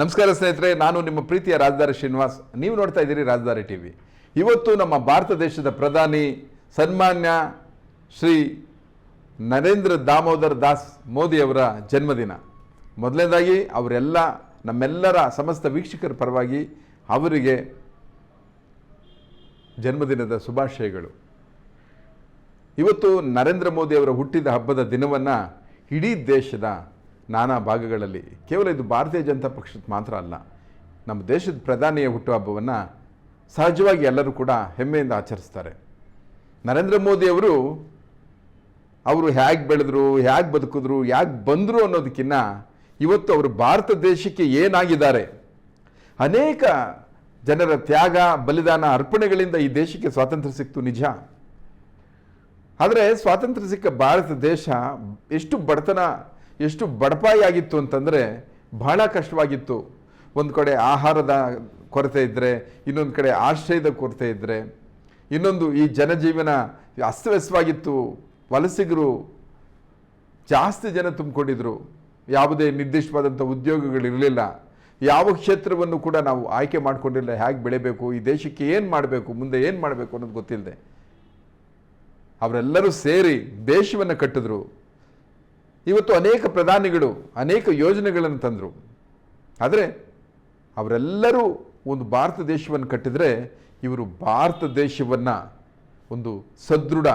ನಮಸ್ಕಾರ ಸ್ನೇಹಿತರೆ, ನಾನು ನಿಮ್ಮ ಪ್ರೀತಿಯ ರಾಜಧಾರಿ ಶ್ರೀನಿವಾಸ್. ನೀವು ನೋಡ್ತಾ ಇದ್ದೀರಿ ರಾಜಧಾರಿ ಟಿ ವಿ. ಇವತ್ತು ನಮ್ಮ ಭಾರತ ದೇಶದ ಪ್ರಧಾನಿ ಸನ್ಮಾನ್ಯ ಶ್ರೀ ನರೇಂದ್ರ ದಾಮೋದರ್ ದಾಸ್ ಮೋದಿಯವರ ಜನ್ಮದಿನ. ಮೊದಲನೇದಾಗಿ, ಅವರೆಲ್ಲ, ನಮ್ಮೆಲ್ಲರ ಸಮಸ್ತ ವೀಕ್ಷಕರ ಪರವಾಗಿ ಅವರಿಗೆ ಜನ್ಮದಿನದ ಶುಭಾಶಯಗಳು. ಇವತ್ತು ನರೇಂದ್ರ ಮೋದಿ ಅವರ ಹುಟ್ಟಿದ ಹಬ್ಬದ ದಿನವನ್ನು ಇಡೀ ದೇಶದ ನಾನಾ ಭಾಗಗಳಲ್ಲಿ ಕೇವಲ ಇದು ಭಾರತೀಯ ಜನತಾ ಪಕ್ಷದ ಮಾತ್ರ ಅಲ್ಲ, ನಮ್ಮ ದೇಶದ ಪ್ರಧಾನಿಯ ಹುಟ್ಟುಹಬ್ಬವನ್ನು ಸಹಜವಾಗಿ ಎಲ್ಲರೂ ಕೂಡ ಹೆಮ್ಮೆಯಿಂದ ಆಚರಿಸ್ತಾರೆ. ನರೇಂದ್ರ ಮೋದಿಯವರು ಅವರು ಹೇಗೆ ಬೆಳೆದ್ರು, ಹೇಗೆ ಬದುಕಿದ್ರು, ಹೇಗೆ ಬಂದರು ಅನ್ನೋದಕ್ಕಿಂತ ಇವತ್ತು ಅವರು ಭಾರತ ದೇಶಕ್ಕೆ ಏನಾಗಿದ್ದಾರೆ, ಅನೇಕ ಜನರ ತ್ಯಾಗ, ಬಲಿದಾನ, ಅರ್ಪಣೆಗಳಿಂದ ಈ ದೇಶಕ್ಕೆ ಸ್ವಾತಂತ್ರ್ಯ ಸಿಕ್ತು ನಿಜ. ಆದರೆ ಸ್ವಾತಂತ್ರ್ಯ ಸಿಕ್ಕ ಭಾರತ ದೇಶ ಎಷ್ಟು ಬಡತನ ಎಷ್ಟು ಬಡಪಾಯಿ ಆಗಿತ್ತು ಅಂತಂದರೆ ಬಹಳ ಕಷ್ಟವಾಗಿತ್ತು. ಒಂದು ಕಡೆ ಆಹಾರದ ಕೊರತೆ ಇದ್ದರೆ ಇನ್ನೊಂದು ಕಡೆ ಆಶ್ರಯದ ಕೊರತೆ ಇದ್ದರೆ ಇನ್ನೊಂದು ಈ ಜನಜೀವನ ಅಸ್ತವ್ಯಸ್ತವಾಗಿತ್ತು. ವಲಸಿಗರು ಜಾಸ್ತಿ ಜನ ತುಂಬಿಕೊಂಡಿದ್ರು. ಯಾವುದೇ ನಿರ್ದಿಷ್ಟವಾದಂಥ ಉದ್ಯೋಗಗಳಿರಲಿಲ್ಲ ಯಾವ ಕ್ಷೇತ್ರವನ್ನು ಕೂಡ ನಾವು ಆಯ್ಕೆ ಮಾಡಿಕೊಂಡಿಲ್ಲ. ಹೇಗೆ ಬೆಳಿಬೇಕು? ಈ ದೇಶಕ್ಕೆ ಏನು ಮಾಡಬೇಕು? ಮುಂದೆ ಏನು ಮಾಡಬೇಕು ಅನ್ನೋದು ಗೊತ್ತಿಲ್ಲದೆ ಅವರೆಲ್ಲರೂ ಸೇರಿ ದೇಶವನ್ನು ಕಟ್ಟಿದ್ರು. ಇವತ್ತು ಅನೇಕ ಪ್ರಧಾನಿಗಳು, ಅನೇಕ ಯೋಜನೆಗಳನ್ನು ತಂದರು. ಆದರೆ ಅವರೆಲ್ಲರೂ ಒಂದು ಭಾರತ ದೇಶವನ್ನು ಕಟ್ಟಿದರೆ ಇವರು ಭಾರತ ದೇಶವನ್ನು ಒಂದು ಸದೃಢ,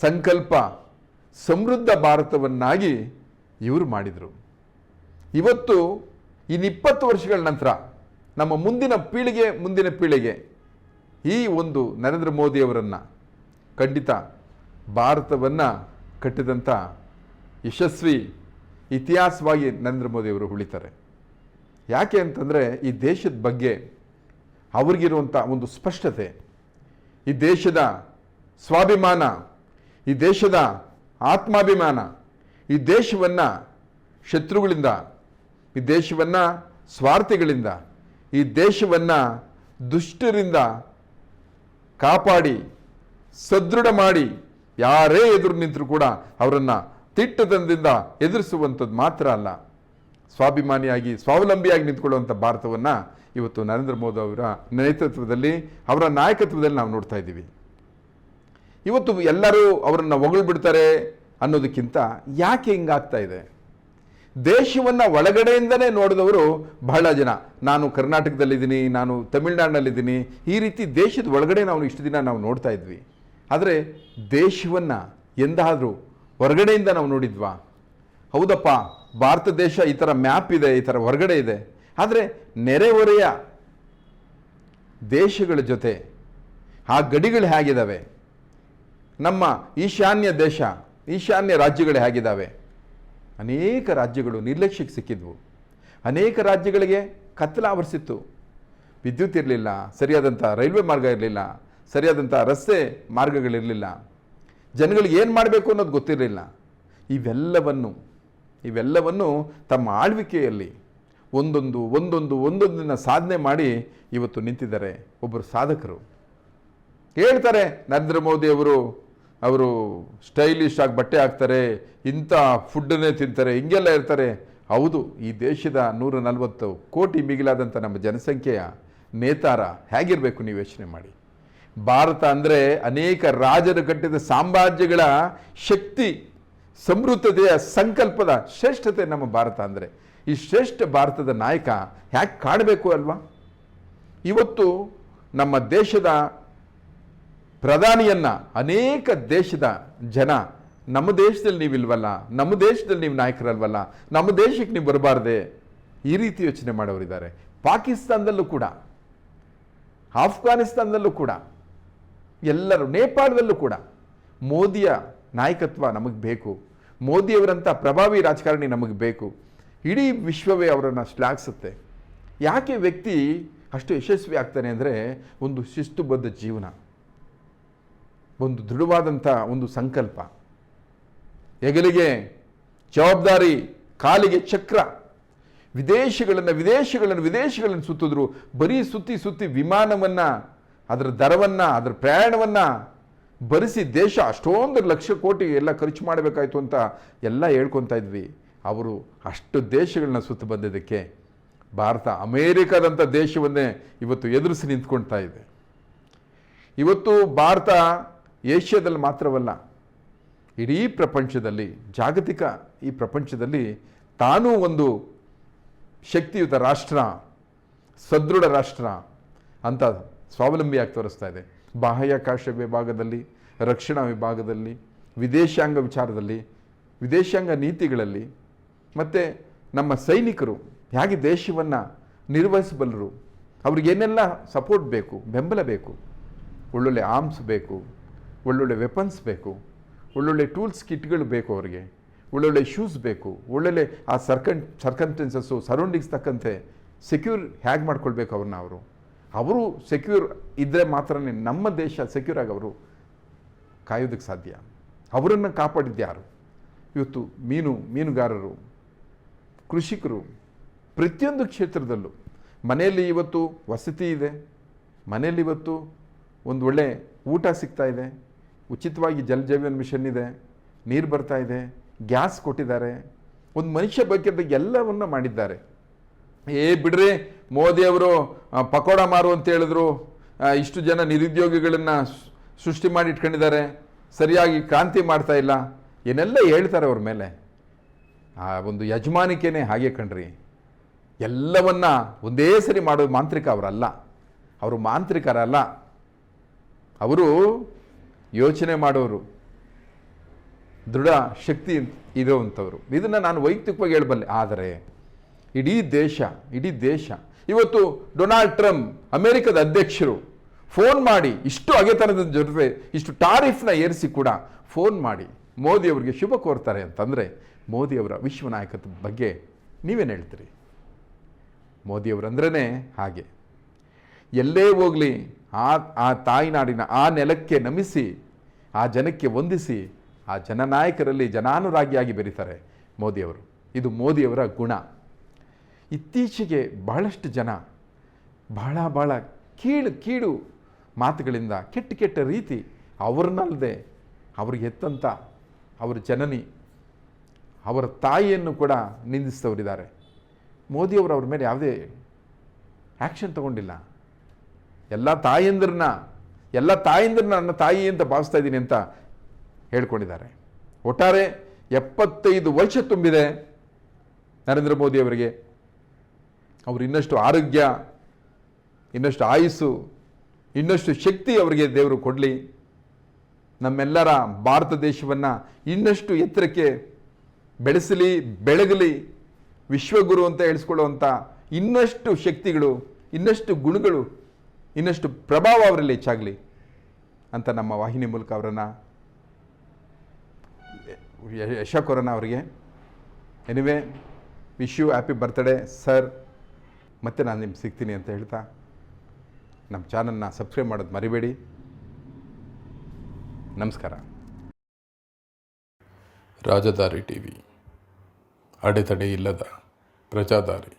ಸಂಕಲ್ಪ, ಸಮೃದ್ಧ ಭಾರತವನ್ನಾಗಿ ಇವರು ಮಾಡಿದರು. ಇವತ್ತು ಇನ್ನಿಪ್ಪತ್ತು ವರ್ಷಗಳ ನಂತರ ನಮ್ಮ ಮುಂದಿನ ಪೀಳಿಗೆ ಮುಂದಿನ ಪೀಳಿಗೆ ಈ ಒಂದು ನರೇಂದ್ರ ಮೋದಿಯವರನ್ನು ಖಂಡಿತ ಭಾರತವನ್ನು ಕಟ್ಟಿದಂಥ ಯಶಸ್ವಿ ಇತಿಹಾಸವಾಗಿ ನರೇಂದ್ರ ಮೋದಿಯವರು ಉಳಿತಾರೆ. ಯಾಕೆ ಅಂತಂದರೆ ಈ ದೇಶದ ಬಗ್ಗೆ ಅವ್ರಿಗಿರುವಂಥ ಒಂದು ಸ್ಪಷ್ಟತೆ, ಈ ದೇಶದ ಸ್ವಾಭಿಮಾನ, ಈ ದೇಶದ ಆತ್ಮಾಭಿಮಾನ, ಈ ದೇಶವನ್ನು ಶತ್ರುಗಳಿಂದ, ಈ ದೇಶವನ್ನು ಸ್ವಾರ್ಥಿಗಳಿಂದ, ಈ ದೇಶವನ್ನು ದುಷ್ಟರಿಂದ ಕಾಪಾಡಿ, ಸದೃಢ ಮಾಡಿ ಯಾರೇ ಎದುರು ನಿಂತರೂ ಕೂಡ ಅವರನ್ನು ತಿಟ್ಟತನದಿಂದ ಎದುರಿಸುವಂಥದ್ದು ಮಾತ್ರ ಅಲ್ಲ. ಸ್ವಾಭಿಮಾನಿಯಾಗಿ, ಸ್ವಾವಲಂಬಿಯಾಗಿ ನಿಂತ್ಕೊಳ್ಳುವಂಥ ಭಾರತವನ್ನು ಇವತ್ತು ನರೇಂದ್ರ ಮೋದಿ ಅವರ ನೇತೃತ್ವದಲ್ಲಿ, ಅವರ ನಾಯಕತ್ವದಲ್ಲಿ ನಾವು ನೋಡ್ತಾ ಇದ್ದೀವಿ. ಇವತ್ತು ಎಲ್ಲರೂ ಅವರನ್ನು ಹೊಗಳ್ಬಿಡ್ತಾರೆ ಅನ್ನೋದಕ್ಕಿಂತ ಯಾಕೆ ಹಿಂಗಾಗ್ತಾ ಇದೆ? ದೇಶವನ್ನು ಒಳಗಡೆಯಿಂದನೇ ನೋಡಿದವರು ಬಹಳ ಜನ. ನಾನು ಕರ್ನಾಟಕದಲ್ಲಿದ್ದೀನಿ, ನಾನು ತಮಿಳ್ನಾಡಿನಲ್ಲಿದ್ದೀನಿ. ಈ ರೀತಿ ದೇಶದ ಒಳಗಡೆ ನಾವು ಇಷ್ಟು ದಿನ ನಾವು ನೋಡ್ತಾ ಇದ್ವಿ. ಆದರೆ ದೇಶವನ್ನು ಎಂದಾದರೂ ಹೊರಗಡೆಯಿಂದ ನಾವು ನೋಡಿದ್ವಾ? ಹೌದಪ್ಪ, ಭಾರತ ದೇಶ ಈ ಥರ ಮ್ಯಾಪ್ ಇದೆ, ಈ ಥರ ಹೊರಗಡೆ ಇದೆ. ಆದರೆ ನೆರೆಹೊರೆಯ ದೇಶಗಳ ಜೊತೆ ಆ ಗಡಿಗಳು ಹೇಗಿದ್ದಾವೆ ನಮ್ಮ ಈಶಾನ್ಯ ದೇಶ, ಈಶಾನ್ಯ ರಾಜ್ಯಗಳು ಹೇಗಿದ್ದಾವೆ ಅನೇಕ ರಾಜ್ಯಗಳು ನಿರ್ಲಕ್ಷ್ಯಕ್ಕೆ ಸಿಕ್ಕಿದ್ವು. ಅನೇಕ ರಾಜ್ಯಗಳಿಗೆ ಕತ್ತಲ ಆವರಿಸಿತ್ತು ವಿದ್ಯುತ್ ಇರಲಿಲ್ಲ ಸರಿಯಾದಂಥ ರೈಲ್ವೆ ಮಾರ್ಗ ಇರಲಿಲ್ಲ ಸರಿಯಾದಂಥ ರಸ್ತೆ ಮಾರ್ಗಗಳಿರಲಿಲ್ಲ. ಜನಗಳಿಗೆ ಏನು ಮಾಡಬೇಕು ಅನ್ನೋದು ಗೊತ್ತಿರಲಿಲ್ಲ. ಇವೆಲ್ಲವನ್ನು ಇವೆಲ್ಲವನ್ನು ತಮ್ಮ ಆಳ್ವಿಕೆಯಲ್ಲಿ ಒಂದೊಂದು ಒಂದೊಂದು ಒಂದೊಂದನ್ನ ಸಾಧನೆ ಮಾಡಿ ಇವತ್ತು ನಿಂತಿದ್ದಾರೆ ಒಬ್ಬರು ಸಾಧಕರು. ಹೇಳ್ತಾರೆ, ನರೇಂದ್ರ ಮೋದಿ ಅವರು ಅವರು ಸ್ಟೈಲಿಶ್ ಆಗಿ ಬಟ್ಟೆ ಹಾಕ್ತಾರೆ, ಇಂಥ ಫುಡ್ಡನ್ನೇ ತಿಂತಾರೆ, ಹಿಂಗೆಲ್ಲ ಇರ್ತಾರೆ. ಹೌದು, ಈ ದೇಶದ ನೂರ ನಲವತ್ತು ಕೋಟಿ ಮಿಗಿಲಾದಂಥ ನಮ್ಮ ಜನಸಂಖ್ಯೆಯ ನೇತಾರ ಹೇಗಿರಬೇಕು ನೀವು ಯೋಚನೆ ಮಾಡಿ. ಭಾರತ ಅಂದರೆ ಅನೇಕ ರಾಜರು ಕಟ್ಟಿದ ಸಾಮ್ರಾಜ್ಯಗಳ ಶಕ್ತಿ, ಸಮೃದ್ಧತೆಯ ಸಂಕಲ್ಪದ ಶ್ರೇಷ್ಠತೆ ನಮ್ಮ ಭಾರತ ಅಂದರೆ. ಈ ಶ್ರೇಷ್ಠ ಭಾರತದ ನಾಯಕ ಯಾಕೆ ಕಾಣಬೇಕು ಅಲ್ವಾ? ಇವತ್ತು ನಮ್ಮ ದೇಶದ ಪ್ರಧಾನಿಯನ್ನ ಅನೇಕ ದೇಶದ ಜನ, ನಮ್ಮ ದೇಶದಲ್ಲಿ ನೀವಿಲ್ವಲ್ಲ, ನಮ್ಮ ದೇಶದಲ್ಲಿ ನೀವು ನಾಯಕರಲ್ವಲ್ಲ, ನಮ್ಮ ದೇಶಕ್ಕೆ ನೀವು ಬರಬಾರ್ದೆ ಈ ರೀತಿ ಯೋಚನೆ ಮಾಡೋರಿದ್ದಾರೆ. ಪಾಕಿಸ್ತಾನದಲ್ಲೂ ಕೂಡ, ಆಫ್ಘಾನಿಸ್ತಾನದಲ್ಲೂ ಕೂಡ. ಎಲ್ಲರೂ, ನೇಪಾಳದಲ್ಲೂ ಕೂಡ ಮೋದಿಯ ನಾಯಕತ್ವ ನಮಗೆ ಬೇಕು. ಮೋದಿಯವರಂಥ ಪ್ರಭಾವಿ ರಾಜಕಾರಣಿ ನಮಗೆ ಬೇಕು. ಇಡೀ ವಿಶ್ವವೇ ಅವರನ್ನು ಶ್ಲಾಘಿಸುತ್ತೆ. ಯಾಕೆ ವ್ಯಕ್ತಿ ಅಷ್ಟು ಯಶಸ್ವಿ ಆಗ್ತಾನೆ ಅಂದರೆ ಒಂದು ಶಿಸ್ತುಬದ್ಧ ಜೀವನ. ಒಂದು ದೃಢವಾದಂಥ ಒಂದು ಸಂಕಲ್ಪ. ಹೆಗಲಿಗೆ ಜವಾಬ್ದಾರಿ, ಕಾಲಿಗೆ ಚಕ್ರ. ವಿದೇಶಗಳನ್ನು ವಿದೇಶಗಳನ್ನು ವಿದೇಶಗಳನ್ನು ಸುತ್ತಿದ್ರು, ಬರೀ ಸುತ್ತಿ ಸುತ್ತಿ ವಿಮಾನವನ್ನು ಅದರ ದರವನ್ನು, ಅದರ ಪ್ರಯಾಣವನ್ನು ಭರಿಸಿ ದೇಶ ಅಷ್ಟೊಂದು ಲಕ್ಷ ಕೋಟಿ ಎಲ್ಲ ಖರ್ಚು ಮಾಡಬೇಕಾಯ್ತು ಅಂತ ಎಲ್ಲ ಹೇಳ್ಕೊತಾ ಇದ್ವಿ. ಅವರು ಅಷ್ಟು ದೇಶಗಳನ್ನ ಸುತ್ತ ಬಂದಿದ್ದಕ್ಕೆ ಭಾರತ ಅಮೇರಿಕಾದಂಥ ದೇಶವನ್ನೇ ಇವತ್ತು ಎದುರಿಸಿ ನಿಂತ್ಕೊಳ್ತಾ ಇದೆ. ಇವತ್ತು ಭಾರತ ಏಷ್ಯಾದಲ್ಲಿ ಮಾತ್ರವಲ್ಲ, ಇಡೀ ಪ್ರಪಂಚದಲ್ಲಿ, ಜಾಗತಿಕ ಈ ಪ್ರಪಂಚದಲ್ಲಿ ತಾನೂ ಒಂದು ಶಕ್ತಿಯುತ ರಾಷ್ಟ್ರ, ಸದೃಢ ರಾಷ್ಟ್ರ ಅಂತ ಸ್ವಾವಲಂಬಿಯಾಗಿ ತೋರಿಸ್ತಾ ಇದೆ. ಬಾಹ್ಯಾಕಾಶ ವಿಭಾಗದಲ್ಲಿ, ರಕ್ಷಣಾ ವಿಭಾಗದಲ್ಲಿ, ವಿದೇಶಾಂಗ ವಿಚಾರದಲ್ಲಿ, ವಿದೇಶಾಂಗ ನೀತಿಗಳಲ್ಲಿ, ಮತ್ತು ನಮ್ಮ ಸೈನಿಕರು ಹೇಗೆ ದೇಶವನ್ನು ನಿರ್ವಹಿಸಬಲ್ಲರು ಅವ್ರಿಗೇನೆಲ್ಲ ಸಪೋರ್ಟ್ ಬೇಕು, ಬೆಂಬಲ ಬೇಕು, ಒಳ್ಳೊಳ್ಳೆ ಆರ್ಮ್ಸ್ ಬೇಕು, ಒಳ್ಳೊಳ್ಳೆ ವೆಪನ್ಸ್ ಬೇಕು, ಒಳ್ಳೊಳ್ಳೆ ಟೂಲ್ಸ್ ಕಿಟ್ಗಳು ಬೇಕು ಅವರಿಗೆ, ಒಳ್ಳೊಳ್ಳೆ ಶೂಸ್ ಬೇಕು, ಒಳ್ಳೊಳ್ಳೆ ಆ ಸರ್ಕನ್ ಸರ್ಕನ್ಟೆನ್ಸಸ್ಸು ಸರೌಂಡಿಂಗ್ಸ್ ತಕ್ಕಂತೆ ಸೆಕ್ಯೂರ್ ಹೇಗೆ ಮಾಡ್ಕೊಳ್ಬೇಕು ಅವ್ರನ್ನ ಅವರು? ಅವರು ಸೆಕ್ಯೂರ್ ಇದ್ದರೆ ಮಾತ್ರನೇ ನಮ್ಮ ದೇಶ ಸೆಕ್ಯೂರ್ ಆಗಿ ಅವರು ಕಾಯೋದಕ್ಕೆ ಸಾಧ್ಯ. ಅವರನ್ನು ಕಾಪಾಡಿದ್ದು ಯಾರು? ಇವತ್ತು ಮೀನು, ಮೀನುಗಾರರು, ಕೃಷಿಕರು, ಪ್ರತಿಯೊಂದು ಕ್ಷೇತ್ರದಲ್ಲೂ. ಮನೆಯಲ್ಲಿ ಇವತ್ತು ವಸತಿ ಇದೆ. ಮನೆಯಲ್ಲಿ ಇವತ್ತು ಒಂದು ಒಳ್ಳೆ ಊಟ ಸಿಗ್ತಾ ಇದೆ. ಉಚಿತವಾಗಿ ಜಲ್ ಜೀವನ್ ಮಿಷನ್ ಇದೆ. ನೀರು ಬರ್ತಾ ಇದೆ. ಗ್ಯಾಸ್ ಕೊಟ್ಟಿದ್ದಾರೆ. ಒಂದು ಮನುಷ್ಯ ಬಗ್ಗೆ ಎಲ್ಲವನ್ನು ಮಾಡಿದ್ದಾರೆ. ಏ ಬಿಡ್ರಿ ಮೋದಿಯವರು ಪಕೋಡ ಮಾರು ಅಂತ ಹೇಳಿದ್ರು. ಇಷ್ಟು ಜನ ನಿರುದ್ಯೋಗಿಗಳನ್ನು ಸೃಷ್ಟಿ ಮಾಡಿ ಇಟ್ಕೊಂಡಿದ್ದಾರೆ. ಸರಿಯಾಗಿ ಕ್ರಾಂತಿ ಮಾಡ್ತಾ ಇಲ್ಲ. ಏನೆಲ್ಲ ಹೇಳ್ತಾರೆ ಅವ್ರ ಮೇಲೆ? ಆ, ಒಂದು ಯಜಮಾನಿಕೆನೇ ಹಾಗೆ ಕಣ್ರಿ. ಎಲ್ಲವನ್ನ ಒಂದೇ ಸರಿ ಮಾಡೋದು ಮಾಂತ್ರಿಕ ಅವರಲ್ಲ. ಅವರು ಮಾಂತ್ರಿಕರಲ್ಲ. ಅವರು ಯೋಚನೆ ಮಾಡೋರು. ದೃಢ ಶಕ್ತಿ ಇರೋವಂಥವ್ರು. ಇದನ್ನು ನಾನು ವೈಯಕ್ತಿಕವಾಗಿ ಹೇಳಬಲ್ಲೆ. ಆದರೆ, ಇಡೀ ದೇಶ ಇಡೀ ದೇಶ ಇವತ್ತು ಡೊನಾಲ್ಡ್ ಟ್ರಂಪ್ ಅಮೆರಿಕದ ಅಧ್ಯಕ್ಷರು ಫೋನ್ ಮಾಡಿ ಇಷ್ಟು ಅಗೆತನದ ಜೊತೆ ಇಷ್ಟು ಟಾರಿಫ್ನ ಏರಿಸಿ ಕೂಡ ಫೋನ್ ಮಾಡಿ ಮೋದಿಯವರಿಗೆ ಶುಭ ಕೋರ್ತಾರೆ ಅಂತಂದರೆ ಮೋದಿಯವರ ವಿಶ್ವ ನಾಯಕತ್ವದ ಬಗ್ಗೆ ನೀವೇನು ಹೇಳ್ತೀರಿ? ಮೋದಿಯವರಂದ್ರೇ ಹಾಗೆ. ಎಲ್ಲೇ ಹೋಗಲಿ ಆ ಆ ತಾಯಿನಾಡಿನ ಆ ನೆಲಕ್ಕೆ ನಮಿಸಿ, ಆ ಜನಕ್ಕೆ ವಂದಿಸಿ, ಆ ಜನನಾಯಕರಲ್ಲಿ ಜನಾನುರಾಗಿಯಾಗಿ ಬೆರೀತಾರೆ ಮೋದಿಯವರು ಇದು ಮೋದಿಯವರ ಗುಣ. ಇತ್ತೀಚೆಗೆ ಬಹಳಷ್ಟು ಜನ ಬಹಳ ಬಹಳ ಕೀಳು ಕೀಳು ಮಾತುಗಳಿಂದ ಕೆಟ್ಟ ಕೆಟ್ಟ ರೀತಿ ಅವ್ರನ್ನಲ್ಲದೆ ಅವ್ರಿಗೆ ಎತ್ತಂಥ ಅವರ ಜನನಿ ಅವರ ತಾಯಿಯನ್ನು ಕೂಡ ನಿಂದಿಸಿದವರಿದ್ದಾರೆ. ಮೋದಿಯವರು ಅವ್ರ ಮೇಲೆ ಯಾವುದೇ ಆ್ಯಕ್ಷನ್ ತಗೊಂಡಿಲ್ಲ. ಎಲ್ಲ ತಾಯಂದ್ರನ್ನ ಎಲ್ಲ ತಾಯಂದ್ರನ್ನ ನನ್ನ ತಾಯಿ ಅಂತ ಭಾವಿಸ್ತಾ ಇದ್ದೀನಿ ಅಂತ ಹೇಳ್ಕೊಂಡಿದ್ದಾರೆ. ಒಟ್ಟಾರೆ ಎಪ್ಪತ್ತೈದು ವರ್ಷ ತುಂಬಿದೆ ನರೇಂದ್ರ ಮೋದಿ ಅವರಿಗೆ. ಅವರು ಇನ್ನಷ್ಟು ಆರೋಗ್ಯ, ಇನ್ನಷ್ಟು ಆಯುಸ್ಸು, ಇನ್ನಷ್ಟು ಶಕ್ತಿ ಅವರಿಗೆ ದೇವರು ಕೊಡಲಿ. ನಮ್ಮೆಲ್ಲರ ಭಾರತ ದೇಶವನ್ನು ಇನ್ನಷ್ಟು ಎತ್ತರಕ್ಕೆ ಬೆಳೆಸಲಿ, ಬೆಳಗಲಿ, ವಿಶ್ವಗುರು ಅಂತ ಹೇಳಿಸ್ಕೊಳ್ಳುವಂಥ ಇನ್ನಷ್ಟು ಶಕ್ತಿಗಳು, ಇನ್ನಷ್ಟು ಗುಣಗಳು, ಇನ್ನಷ್ಟು ಪ್ರಭಾವ ಅವರಲ್ಲಿ ಹೆಚ್ಚಾಗಲಿ ಅಂತ ನಮ್ಮ ವಾಹಿನಿ ಮೂಲಕ ಅವರನ್ನು, ಯಶ ಕೊರೋನಾ ಅವರಿಗೆ. Anyway wish you happy birthday sir ಮತ್ತೆ ನಾನು ನಿಮ್ಗೆ ಸಿಗ್ತೀನಿ ಅಂತ ಹೇಳ್ತಾ ನಮ್ಮ ಚಾನಲ್ನ ಸಬ್ಸ್ಕ್ರೈಬ್ ಮಾಡೋದು ಮರಿಬೇಡಿ. ನಮಸ್ಕಾರ. ರಾಜದಾರಿ ಟಿವಿ. ಅಡೆತಡೆ ಇಲ್ಲದ ಪ್ರಜಾದಾರಿ.